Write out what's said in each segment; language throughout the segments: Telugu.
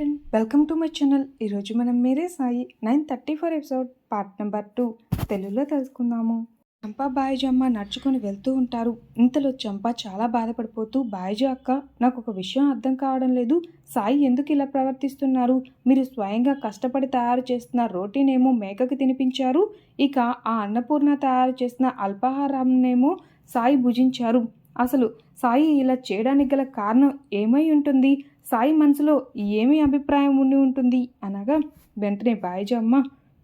Friend welcome to my channel ఈరోజు మనం మీరే Sai nine thirty four episode part number two తెలుగులో తెలుసుకుందాము. చంపా బాయిజీ అమ్మ నడుచుకొని వెళ్తూ ఉంటారు. ఇంతలో చంపా చాలా బాధపడిపోతూ బాయిజీ అక్క నాకు ఒక విషయం అర్థం కావడం లేదు. సాయి ఎందుకు ఇలా ప్రవర్తిస్తున్నారు? మీరు స్వయంగా కష్టపడి తయారు చేస్తున్న రోటీనేమో మేకకు తినిపించారు. ఇక ఆ అన్నపూర్ణ తయారు చేసిన అల్పాహారంనేమో సాయి భుజించారు. అసలు సాయి ఇలా చేయడానికి గల కారణం ఏమై ఉంటుంది? సాయి మనసులో ఏమి అభిప్రాయం ఉండి ఉంటుంది? అనగా వెంటనే బాయిజీ అమ్మ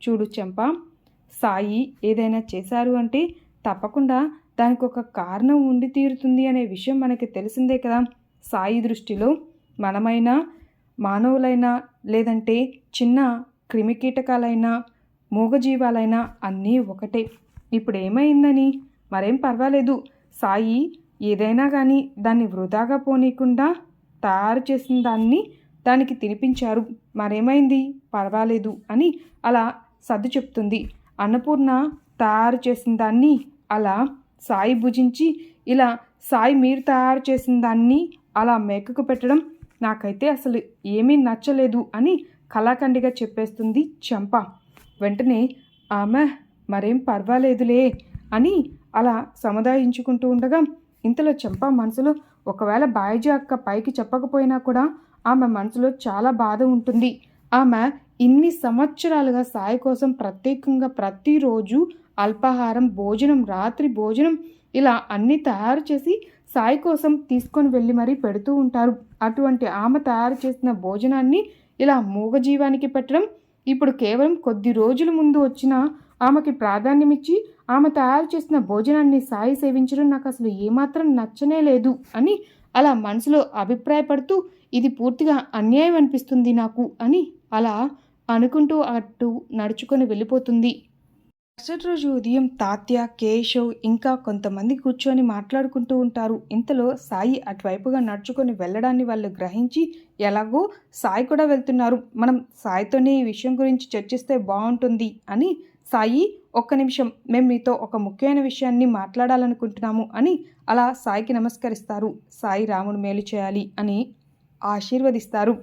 చూడు చెంప సాయి ఏదైనా చేశారు అంటే తప్పకుండా దానికి ఒక కారణం ఉండి తీరుతుంది అనే విషయం మనకి తెలిసిందే కదా. సాయి దృష్టిలో మనమైనా మానవులైనా లేదంటే చిన్న క్రిమికీటకాలైనా మూగజీవాలైనా అన్నీ ఒకటే. ఇప్పుడు ఏమైందని మరేం పర్వాలేదు. సాయి ఏదైనా కానీ దాన్ని వృధాగా పోనీయకుండా తయారు చేసిన దాన్ని దానికి తినిపించారు. మరేమైంది? పర్వాలేదు అని అలా సర్దు చెప్తుంది. అన్నపూర్ణ తయారు చేసిన దాన్ని అలా సాయి భుజించి ఇలా సాయి మీరు తయారు చేసిన దాన్ని అలా మేకకు పెట్టడం నాకైతే అసలు ఏమీ నచ్చలేదు అని కళాఖండిగా చెప్పేస్తుంది చంప. వెంటనే ఆమె మరేం పర్వాలేదులే అని అలా సముదాయించుకుంటూ ఉండగా ఇంతలో చంప మనసులో ఒకవేళ బాయిజీ అక్క పైకి చెప్పకపోయినా కూడా ఆమె మనసులో చాలా బాధ ఉంటుంది. ఆమె ఇన్ని సంవత్సరాలుగా సాయి కోసం ప్రత్యేకంగా ప్రతిరోజు అల్పాహారం భోజనం రాత్రి భోజనం ఇలా అన్నీ తయారు చేసి సాయి కోసం తీసుకొని వెళ్ళి మరీ పెడుతూ ఉంటారు. అటువంటి ఆమె తయారు చేసిన భోజనాన్ని ఇలా మూగజీవానికి పెట్టడం ఇప్పుడు కేవలం కొద్ది రోజుల ముందు వచ్చిన ఆమెకి ప్రాధాన్యమిచ్చి ఆమె తయారు చేసిన భోజనాన్ని సాయి సేవించడం నాకు అసలు ఏమాత్రం నచ్చనే లేదు అని అలా మనసులో అభిప్రాయపడుతూ ఇది పూర్తిగా అన్యాయం అనిపిస్తుంది నాకు అని అలా అనుకుంటూ అటు నడుచుకొని వెళ్ళిపోతుంది. మరుసటి రోజు ఉదయం తాత్య కేశవ్ ఇంకా కొంతమంది కూర్చొని మాట్లాడుకుంటూ ఉంటారు. ఇంతలో సాయి అటువైపుగా నడుచుకొని వెళ్ళడాన్ని వాళ్ళు గ్రహించి ఎలాగో సాయి కూడా వెళ్తున్నారు. మనం సాయితోనే ఈ విషయం గురించి చర్చిస్తే బాగుంటుంది అని సాయి ఒక్క నిమిషం. మేము మీతో ఒక ముఖ్యమైన విషయాన్ని మాట్లాడాలనుకుంటున్నాము అని అలా సాయికి నమస్కరిస్తారు. సాయి రాముడు మేలు చేయాలి అని ఆశీర్వదిస్తారు.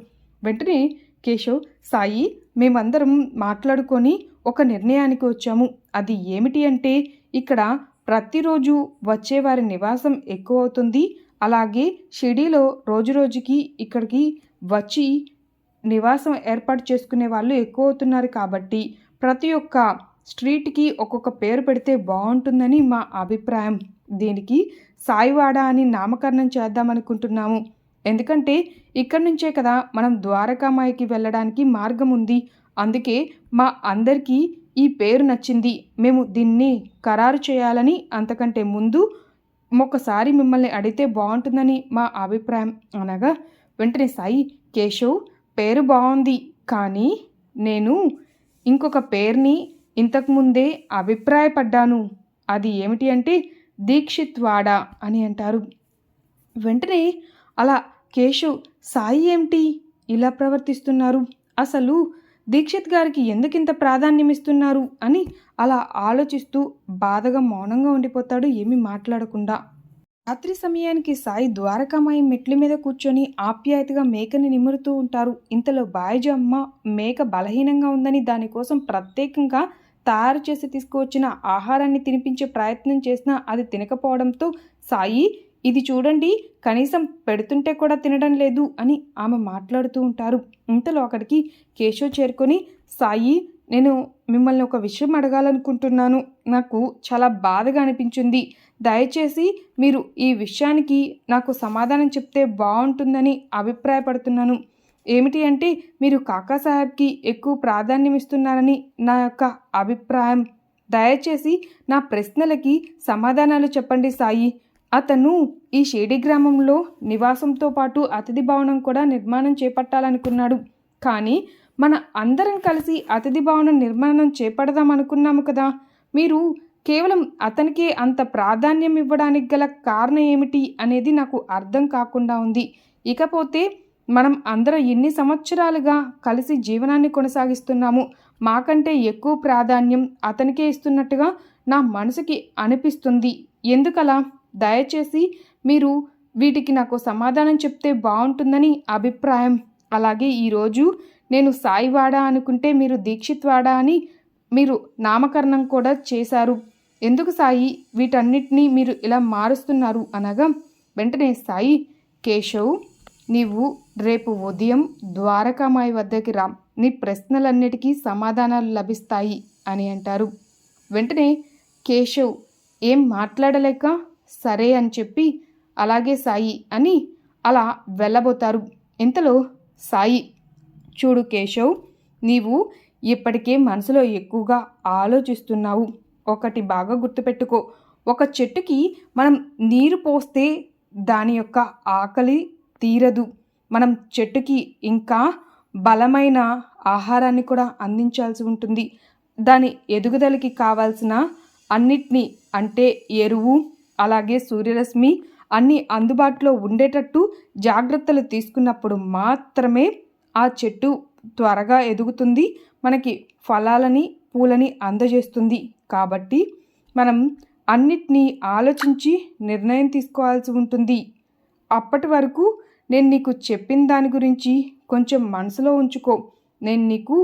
వెంటనే కేశవ్ సాయి మేమందరం మాట్లాడుకొని ఒక నిర్ణయానికి వచ్చాము. అది ఏమిటి అంటే ఇక్కడ ప్రతిరోజు వచ్చేవారి నివాసం ఎక్కువ అవుతుంది. అలాగే షిడీలో రోజురోజుకి ఇక్కడికి వచ్చి నివాసం ఏర్పాటు చేసుకునే వాళ్ళు ఎక్కువ అవుతున్నారు కాబట్టి ప్రతి ఒక్క స్ట్రీట్కి ఒక్కొక్క పేరు పెడితే బాగుంటుందని మా అభిప్రాయం. దీనికి సాయివాడ అని నామకరణం చేద్దామనుకుంటున్నాము. ఎందుకంటే ఇక్కడి నుంచే కదా మనం ద్వారకామాయికి వెళ్ళడానికి మార్గం ఉంది. అందుకే మా అందరికీ ఈ పేరు నచ్చింది. మేము దీన్ని ఖరారు చేయాలని అంతకంటే ముందు ఒకసారి మిమ్మల్ని అడిగితే బాగుంటుందని మా అభిప్రాయం. అనగా వెంటనే సాయి కేశవ్ పేరు బాగుంది. కానీ నేను ఇంకొక పేరుని ఇంతకుముందే అభిప్రాయపడ్డాను. అది ఏమిటి అంటే దీక్షిత్ వాడా అని అంటారు. వెంటనే అలా కేశవ్ సాయి ఏమిటి? ఇలా ప్రవర్తిస్తున్నారు. అసలు దీక్షిత్ గారికి ఎందుకింత ప్రాధాన్యం ఇస్తున్నారు అని అలా ఆలోచిస్తూ బాధగా మౌనంగా ఉండిపోతాడు ఏమీ మాట్లాడకుండా. రాత్రి సమయానికి సాయి ద్వారకామాయి మెట్ల మీద కూర్చొని ఆప్యాయతగా మేకని నిమురుతూ ఉంటారు. ఇంతలో బాయిజీ మేక బలహీనంగా ఉందని దానికోసం ప్రత్యేకంగా తయారు చేసి తీసుకువచ్చిన ఆహారాన్ని తినిపించే ప్రయత్నం చేసినా అది తినకపోవడంతో సాయి ఇది చూడండి కనీసం పెడుతుంటే కూడా తినడం లేదు అని ఆమె మాట్లాడుతూ ఉంటారు. ఇంతలో అక్కడికి కేశవ్ చేరుకొని సాయి నేను మిమ్మల్ని ఒక విషయం అడగాలనుకుంటున్నాను. నాకు చాలా బాధగా అనిపించింది. దయచేసి మీరు ఈ విషయానికి నాకు సమాధానం చెప్తే బాగుంటుందని అభిప్రాయపడుతున్నాను. ఏమిటి అంటే మీరు కాకా సాహెబ్కి ఎక్కువ ప్రాధాన్యం ఇస్తున్నారని నా యొక్క అభిప్రాయం. దయచేసి నా ప్రశ్నలకి సమాధానాలు చెప్పండి సాయి. అతను ఈ షేడి గ్రామంలో నివాసంతో పాటు అతిథి భవనం కూడా నిర్మాణం చేపట్టాలనుకున్నాడు. కానీ మన అందరం కలిసి అతిథి భవనం నిర్మాణం చేపడదాం అనుకున్నాము కదా. మీరు కేవలం అతనికి అంత ప్రాధాన్యం ఇవ్వడానికి గల కారణం ఏమిటి అనేది నాకు అర్థం కాకుండా ఉంది. ఇకపోతే మనం అందరం ఎన్ని సంవత్సరాలుగా కలిసి జీవనాన్ని కొనసాగిస్తున్నాము? మాకంటే ఎక్కువ ప్రాధాన్యం అతనికే ఇస్తున్నట్టుగా నా మనసుకి అనిపిస్తుంది. ఎందుకలా? దయచేసి మీరు వీటికి నాకు సమాధానం చెప్తే బాగుంటుందని అభిప్రాయం. అలాగే ఈరోజు నేను సాయివాడ అనుకుంటే మీరు దీక్షిత్వాడ అని మీరు నామకరణం కూడా చేశారు. ఎందుకు సాయి? వీటన్నిటినీ మీరు ఇలా మారుస్తున్నారు అనగా వెంటనే సాయి కేశవ్ నీవు రేపు ఉదయం ద్వారకామాయి వద్దకి రా. నీ ప్రశ్నలన్నిటికీ సమాధానాలు లభిస్తాయి అని అంటారు. వెంటనే కేశవ్ ఏం మాట్లాడలేక? సరే అని చెప్పి అలాగే సాయి అని అలా వెళ్ళబోతారు. ఇంతలో సాయి చూడు కేశవ్ నీవు ఇప్పటికే మనసులో ఎక్కువగా ఆలోచిస్తున్నావు. ఒకటి బాగా గుర్తుపెట్టుకో. ఒక చెట్టుకి మనం నీరు పోస్తే దాని యొక్క ఆకలి తీరదు. మనం చెట్టుకి ఇంకా బలమైన ఆహారాన్ని కూడా అందించాల్సి ఉంటుంది. దాని ఎదుగుదలకి కావాల్సిన అన్నిటినీ అంటే ఎరువు అలాగే సూర్యరశ్మి అన్నీ అందుబాటులో ఉండేటట్టు జాగ్రత్తలు తీసుకున్నప్పుడు మాత్రమే ఆ చెట్టు త్వరగా ఎదుగుతుంది. మనకి ఫలాలని పూలని అందజేస్తుంది. కాబట్టి మనం అన్నిటినీ ఆలోచించి నిర్ణయం తీసుకోవాల్సి ఉంటుంది. అప్పటి వరకు నేను నీకు చెప్పిన దాని గురించి కొంచెం మనసులో ఉంచుకో. నేను నీకు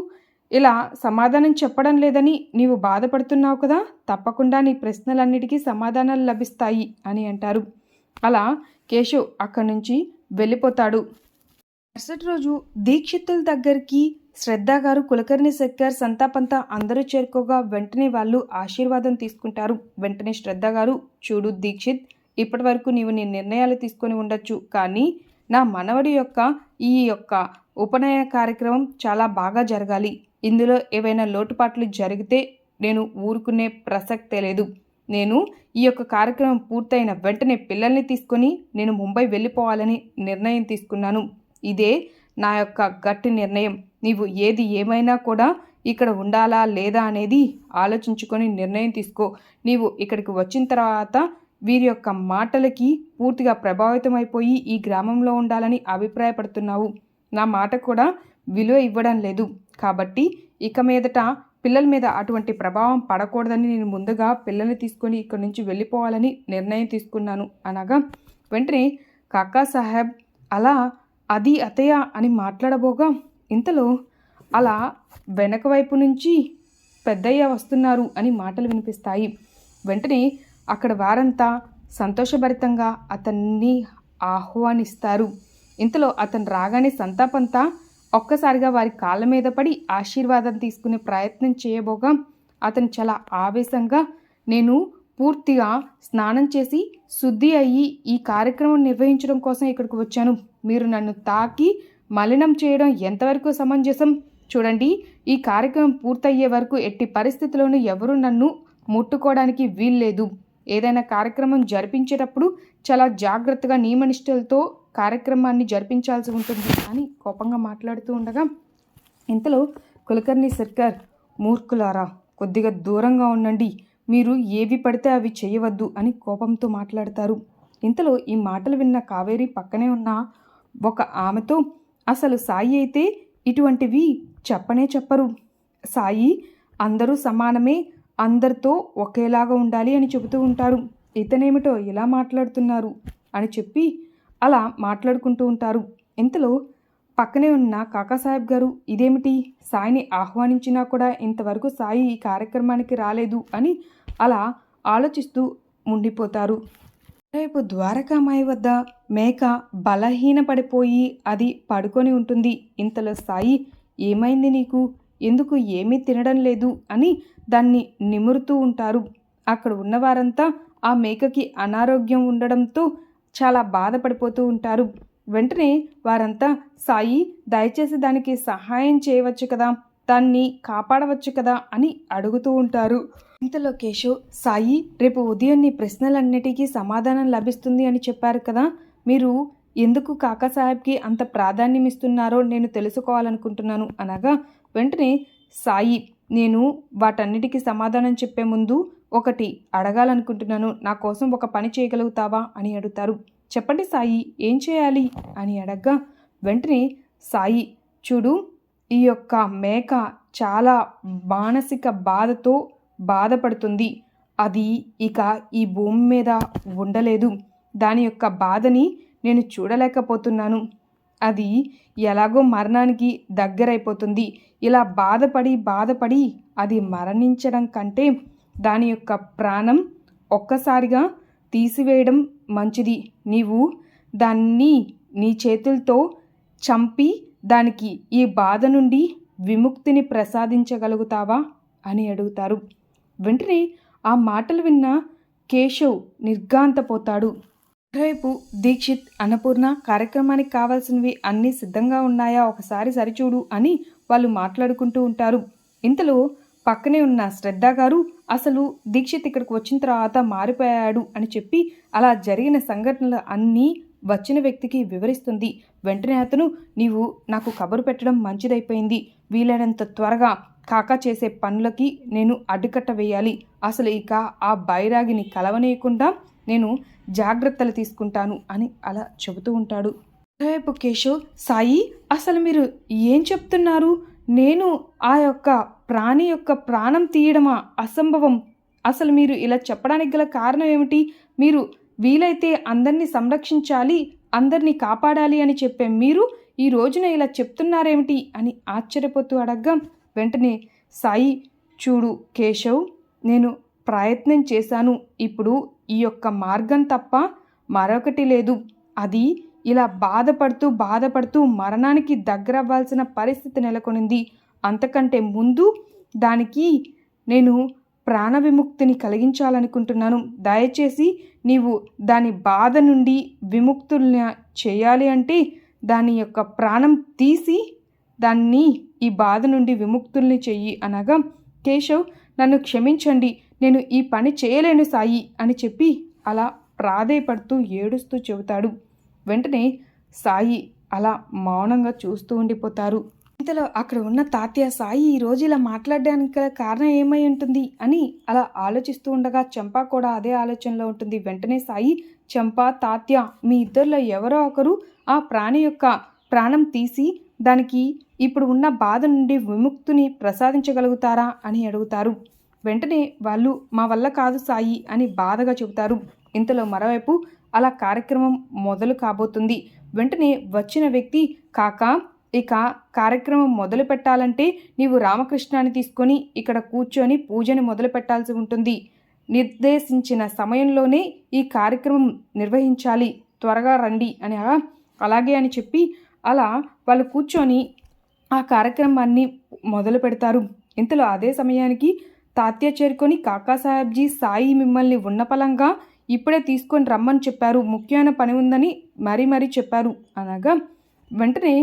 ఇలా సమాధానం చెప్పడం లేదని నీవు బాధపడుతున్నావు కదా తప్పకుండా నీ ప్రశ్నలన్నిటికీ సమాధానాలు లభిస్తాయి అని అంటారు. అలా కేశవ్ అక్కడి నుంచి వెళ్ళిపోతాడు. మరుసటి రోజు దీక్షితుల దగ్గరికి శ్రద్ధ గారు కులకర్ణి శెక్కర్ సంతాపంతా అందరూ చేరుకోగా వెంటనే వాళ్ళు ఆశీర్వాదం తీసుకుంటారు. వెంటనే శ్రద్ధ గారు చూడు దీక్షిత్ ఇప్పటి వరకు నీవు నీ నిర్ణయాలు తీసుకొని ఉండొచ్చు. కానీ నా మనవడి యొక్క ఈ యొక్క ఉపనయన కార్యక్రమం చాలా బాగా జరగాలి. ఇందులో ఏవైనా లోటుపాట్లు జరిగితే నేను ఊరుకునే ప్రసక్తే లేదు. నేను ఈ యొక్క కార్యక్రమం పూర్తయిన వెంటనే పిల్లల్ని తీసుకొని నేను ముంబై వెళ్ళిపోవాలని నిర్ణయం తీసుకున్నాను. ఇదే నా యొక్క గట్టి నిర్ణయం. నీవు ఏది ఏమైనా కూడా ఇక్కడ ఉండాలా లేదా అనేది ఆలోచించుకొని నిర్ణయం తీసుకో. నీవు ఇక్కడికి వచ్చిన తర్వాత వీరి యొక్క మాటలకి పూర్తిగా ప్రభావితమైపోయి ఈ గ్రామంలో ఉండాలని అభిప్రాయపడుతున్నావు. నా మాట కూడా విలువ ఇవ్వడం లేదు. కాబట్టి ఇక మీదట పిల్లల మీద అటువంటి ప్రభావం పడకూడదని నేను ముందుగా పిల్లల్ని తీసుకొని ఇక్కడి నుంచి వెళ్ళిపోవాలని నిర్ణయం తీసుకున్నాను. అనగా వెంటనే కాకా సాహెబ్ అలా అది అతయ్య అని మాట్లాడబోగా? ఇంతలో అలా వెనక వైపు నుంచి పెద్దయ్య వస్తున్నారు అని మాటలు వినిపిస్తాయి. వెంటనే అక్కడ వారంతా సంతోషభరితంగా అతన్ని ఆహ్వానిస్తారు. ఇంతలో అతను రాగానే సంతాపంతా ఒక్కసారిగా వారి కాళ్ళ మీద పడి ఆశీర్వాదం తీసుకునే ప్రయత్నం చేయబోగా అతను చాలా ఆవేశంగా నేను పూర్తిగా స్నానం చేసి శుద్ధి అయ్యి ఈ కార్యక్రమం నిర్వహించడం కోసం ఇక్కడికి వచ్చాను. మీరు నన్ను తాకి మలినం చేయడం ఎంతవరకు సమంజసం? చూడండి ఈ కార్యక్రమం పూర్తయ్యే వరకు ఎట్టి పరిస్థితుల్లోనూ ఎవరు నన్ను ముట్టుకోవడానికి వీల్లేదు. ఏదైనా కార్యక్రమం జరిపించేటప్పుడు చాలా జాగ్రత్తగా నియమనిష్టలతో కార్యక్రమాన్ని జరిపించాల్సి ఉంటుంది అని కోపంగా మాట్లాడుతూ ఉండగా ఇంతలో కులకర్ణి సర్కార్ మూర్ఖులారా కొద్దిగా దూరంగా ఉండండి. మీరు ఏవి పడితే అవి చేయవద్దు అని కోపంతో మాట్లాడతారు. ఇంతలో ఈ మాటలు విన్న కావేరి పక్కనే ఉన్న ఒక ఆమెతో అసలు సాయి అయితే ఇటువంటివి చెప్పనే చెప్పరు. సాయి అందరూ సమానమే. అందరితో ఒకేలాగా ఉండాలి అని చెబుతూ ఉంటారు. ఇతనేమిటో ఇలా మాట్లాడుతున్నారు అని చెప్పి అలా మాట్లాడుకుంటూ ఉంటారు. ఇంతలో పక్కనే ఉన్న కాకాసాహెబ్ గారు ఇదేమిటి? సాయిని ఆహ్వానించినా కూడా ఇంతవరకు సాయి ఈ కార్యక్రమానికి రాలేదు అని అలా ఆలోచిస్తూ ఉండిపోతారు. రేపు ద్వారకామాయి వద్ద మేక బలహీనపడిపోయి అది పడుకొని ఉంటుంది. ఇంతలో సాయి ఏమైంది నీకు? ఎందుకు ఏమీ తినడం లేదు అని దాన్ని నిమురుతూ ఉంటారు. అక్కడ ఉన్నవారంతా ఆ మేకకి అనారోగ్యం ఉండడంతో చాలా బాధపడిపోతూ ఉంటారు. వెంటనే వారంతా సాయి దయచేసి దానికి సహాయం చేయవచ్చు కదా దాన్ని కాపాడవచ్చు కదా అని అడుగుతూ ఉంటారు. ఇంతలో కేశవ్ సాయి రేపు ఉదయం నీ ప్రశ్నలన్నిటికీ సమాధానం లభిస్తుంది అని చెప్పారు కదా మీరు ఎందుకు కాకాసాహెబ్కి అంత ప్రాధాన్యం ఇస్తున్నారో నేను తెలుసుకోవాలనుకుంటున్నాను అనగా వెంటనే సాయి నేను వాటన్నిటికీ సమాధానం చెప్పే ముందు ఒకటి అడగాలనుకుంటున్నాను. నా కోసం ఒక పని చేయగలుగుతావా? అని అడుగుతారు. చెప్పండి సాయి ఏం చేయాలి? అని అడగ్గా వెంటనే సాయి చూడు ఈ యొక్క మేక చాలా మానసిక బాధతో బాధపడుతుంది. అది ఇక ఈ భూమి మీద ఉండలేదు. దాని యొక్క బాధని నేను చూడలేకపోతున్నాను. అది ఎలాగో మరణానికి దగ్గరైపోతుంది. ఇలా బాధపడి బాధపడి అది మరణించడం కంటే దాని యొక్క ప్రాణం ఒక్కసారిగా తీసివేయడం మంచిది. నీవు దాన్ని నీ చేతులతో చంపి దానికి ఈ బాధ నుండి విముక్తిని ప్రసాదించగలుగుతావా అని అడుగుతారు. వెంటనే ఆ మాటలు విన్న కేశవ్ నిర్గాంతపోతాడు రేపు దీక్షిత్ అన్నపూర్ణ కార్యక్రమానికి కావాల్సినవి అన్నీ సిద్ధంగా ఉన్నాయా? ఒకసారి సరిచూడు అని వాళ్ళు మాట్లాడుకుంటూ ఉంటారు. ఇంతలో పక్కనే ఉన్న శ్రద్ధ గారు అసలు దీక్షిత్ ఇక్కడికి వచ్చిన తర్వాత మారిపోయాడు అని చెప్పి అలా జరిగిన సంఘటనలు అన్నీ వచ్చిన వ్యక్తికి వివరిస్తుంది. వెంటనే అతను నీవు నాకు కబురు పెట్టడం మంచిదైపోయింది. వీలైనంత త్వరగా కాకా చేసే పనులకి నేను అడ్డుకట్ట వేయాలి. అసలు ఇక ఆ బైరాగిని కలవనేయకుండా నేను జాగ్రత్తలు తీసుకుంటాను అని అలా చెబుతూ ఉంటాడు. రేపు కేశవ్ సాయి అసలు మీరు ఏం చెప్తున్నారు? నేను ఆ యొక్క ప్రాణి యొక్క ప్రాణం తీయడమా అసంభవం? అసలు మీరు ఇలా చెప్పడానికి గల కారణం ఏమిటి? మీరు వీలైతే అందరినీ సంరక్షించాలి అందరినీ కాపాడాలి అని చెప్పే మీరు ఈ రోజున ఇలా చెప్తున్నారేమిటి అని ఆశ్చర్యపోతూ అడగ్గా. వెంటనే సాయి చూడు కేశవ్ నేను ప్రయత్నం చేశాను. ఇప్పుడు ఈ యొక్క మార్గం తప్ప మరొకటి లేదు. అది ఇలా బాధపడుతూ బాధపడుతూ మరణానికి దగ్గరవ్వాల్సిన పరిస్థితి నెలకొనింది. అంతకంటే ముందు దానికి నేను ప్రాణ విముక్తిని కలిగించాలనుకుంటున్నాను. దయచేసి నీవు దాని బాధ నుండి విముక్తుల్ని చేయాలి అంటే దాని యొక్క ప్రాణం తీసి దాన్ని ఈ బాధ నుండి విముక్తుల్ని చెయ్యి అనగా కేశవ్ నన్ను క్షమించండి. నేను ఈ పని చేయలేను సాయి అని చెప్పి అలా ప్రాధేయపడుతూ ఏడుస్తూ చెబుతాడు. వెంటనే సాయి అలా మౌనంగా చూస్తూ ఉండిపోతారు. ఇంతలో అక్కడ ఉన్న తాత్య సాయి ఈ ఇలా మాట్లాడడానికి గల కారణం ఏమై ఉంటుంది అని అలా ఆలోచిస్తూ ఉండగా చంపా కూడా అదే ఆలోచనలో ఉంటుంది. వెంటనే సాయి చంపా తాత్య మీ ఇద్దరిలో ఎవరో ఒకరు ఆ ప్రాణి యొక్క ప్రాణం తీసి దానికి ఇప్పుడు ఉన్న బాధ నుండి విముక్తిని ప్రసాదించగలుగుతారా అని అడుగుతారు. వెంటనే వాళ్ళు మా వల్ల కాదు సాయి అని బాధగా చెబుతారు. ఇంతలో మరోవైపు అలా కార్యక్రమం మొదలు కాబోతుంది. వెంటనే వచ్చిన వ్యక్తి కాక ఇక కార్యక్రమం మొదలు పెట్టాలంటే నీవు రామకృష్ణాన్ని తీసుకొని ఇక్కడ కూర్చొని పూజని మొదలు పెట్టాల్సి ఉంటుంది. నిర్దేశించిన సమయంలోనే ఈ కార్యక్రమం నిర్వహించాలి. త్వరగా రండి అని అలా అలాగే అని చెప్పి అలా వాళ్ళు కూర్చొని ఆ కార్యక్రమాన్ని మొదలు పెడతారు. ఇంతలో అదే సమయానికి తాత్య చేరుకొని కాకాసాహెబ్జీ సాయి మిమ్మల్ని ఉన్నపలంగా ఇప్పుడే తీసుకొని రమ్మని చెప్పారు. ముఖ్యమైన పని ఉందని మరీ మరీ చెప్పారు. అనగా వెంటనే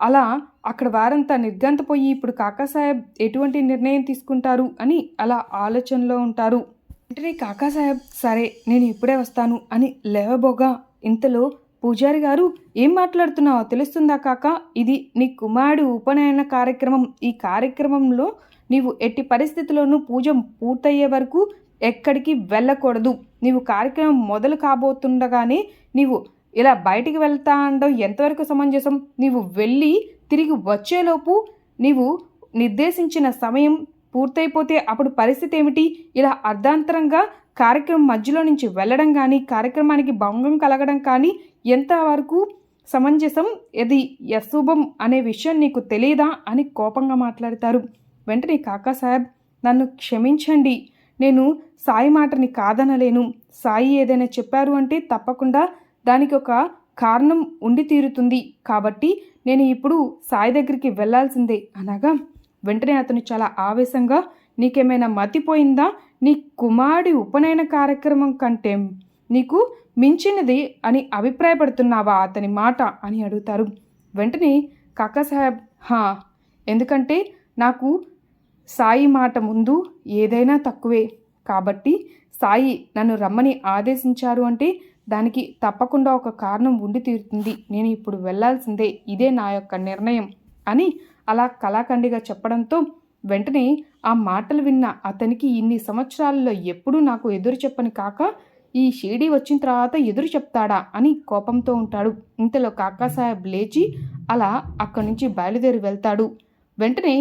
అలా అక్కడ వారంతా నిర్గంతపోయి ఇప్పుడు కాకాసాహెబ్ ఎటువంటి నిర్ణయం తీసుకుంటారు అని అలా ఆలోచనలో ఉంటారు. వెంటనే కాకాసాహెబ్ సరే నేను ఇప్పుడే వస్తాను అని లేవబోగా ఇంతలో పూజారి గారు ఏం మాట్లాడుతున్నావో? తెలుస్తుందా కాక? ఇది నీ కుమారుడు ఉపనయన కార్యక్రమం. ఈ కార్యక్రమంలో నీవు ఎట్టి పరిస్థితుల్లోనూ పూజ పూర్తయ్యే వరకు ఎక్కడికి వెళ్ళకూడదు. నీవు కార్యక్రమం మొదలు కాబోతుండగానే నీవు ఇలా బయటికి వెళ్తా అనడం ఎంతవరకు సమంజసం? నీవు వెళ్ళి తిరిగి వచ్చేలోపు నీవు నిర్దేశించిన సమయం పూర్తయిపోతే అప్పుడు పరిస్థితి ఏమిటి? ఇలా అర్ధాంతరంగా కార్యక్రమం మధ్యలో నుంచి వెళ్ళడం కానీ కార్యక్రమానికి భంగం కలగడం కానీ ఎంతవరకు సమంజసం? ఇది అశుభం అనే విషయం నీకు తెలియదా అని కోపంగా మాట్లాడతారు. వెంటనే కాకాసాహెబ్ నన్ను క్షమించండి. నేను సాయి మాటని కాదనలేను. సాయి ఏదైనా చెప్పారు అంటే తప్పకుండా దానికి ఒక కారణం ఉండి తీరుతుంది. కాబట్టి నేను ఇప్పుడు సాయి దగ్గరికి వెళ్ళాల్సిందే. అనగా వెంటనే అతను చాలా ఆవేశంగా నీకేమైనా మతిపోయిందా? నీ కుమారుడి ఉపనయన కార్యక్రమం కంటే నీకు మించినది అని అభిప్రాయపడుతున్నావా అతని మాట అని అడుగుతారు. వెంటనే కాకా సాహెబ్ హా ఎందుకంటే నాకు సాయి మాట ముందు ఏదైనా తక్కువే. కాబట్టి సాయి నన్ను రమ్మని ఆదేశించారు అంటే దానికి తప్పకుండా ఒక కారణం ఉండి తీరుతుంది. నేను ఇప్పుడు వెళ్ళాల్సిందే ఇదే నా యొక్క నిర్ణయం అని అలా కళాఖండిగా చెప్పడంతో వెంటనే ఆ మాటలు విన్న అతనికి ఇన్ని సంవత్సరాల్లో ఎప్పుడూ నాకు ఎదురు చెప్పని కాక ఈ షిరిడి వచ్చిన తర్వాత ఎదురు చెప్తాడా అని కోపంతో ఉంటాడు. ఇంతలో కాకాసాహెబ్ లేచి అలా అక్కడి నుంచి బయలుదేరి వెళ్తాడు. వెంటనే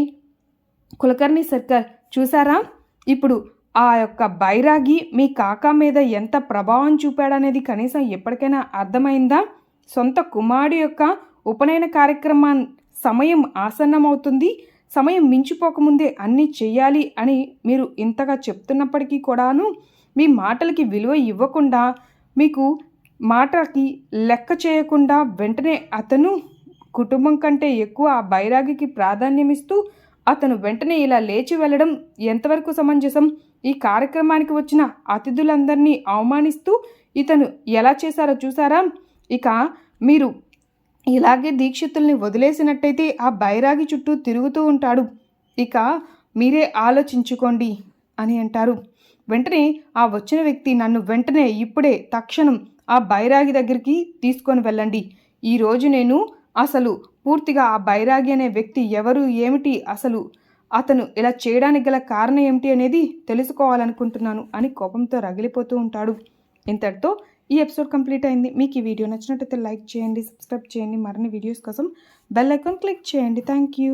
కులకర్ణి సర్కార్ చూసారా ఇప్పుడు ఆ యొక్క బైరాగి మీ కాకా మీద ఎంత ప్రభావం చూపాడనేది కనీసం ఎప్పటికైనా అర్థమైందా? సొంత కుమారుడు యొక్క ఉపనయన కార్యక్రమం సమయం ఆసన్నమవుతుంది. సమయం మించిపోకముందే అన్నీ చెయ్యాలి అని మీరు ఇంతగా చెప్తున్నప్పటికీ కూడాను మీ మాటలకి విలువ ఇవ్వకుండా మీకు మాటకి లెక్క చేయకుండా వెంటనే అతను కుటుంబం కంటే ఎక్కువ ఆ బైరాగికి ప్రాధాన్యం ఇస్తూ అతను వెంటనే ఇలా లేచి వెళ్ళడం ఎంతవరకు సమంజసం? ఈ కార్యక్రమానికి వచ్చిన అతిథులందరినీ అవమానిస్తూ ఇతను ఎలా చేశారో చూసారా ఇక మీరు ఇలాగే దీక్షితుల్ని వదిలేసినట్టయితే ఆ బైరాగి చుట్టూ తిరుగుతూ ఉంటాడు. ఇక మీరే ఆలోచించుకోండి అని అంటారు. వెంటనే ఆ వచ్చిన వ్యక్తి నన్ను వెంటనే ఇప్పుడే తక్షణం ఆ బైరాగి దగ్గరికి తీసుకొని వెళ్ళండి. ఈరోజు నేను అసలు పూర్తిగా ఆ బైరాగి అనే వ్యక్తి ఎవరు ఏమిటి అసలు అతను ఇలా చేయడానికి గల కారణం ఏమిటి అనేది తెలుసుకోవాలనుకుంటున్నాను అని కోపంతో రగిలిపోతూ ఉంటాడు. ఇంతటితో ఈ ఎపిసోడ్ కంప్లీట్ అయింది. మీకు ఈ వీడియో నచ్చినట్టయితే లైక్ చేయండి సబ్స్క్రైబ్ చేయండి. మరిన్ని వీడియోస్ కోసం బెల్ ఐకాన్ క్లిక్ చేయండి. Thank you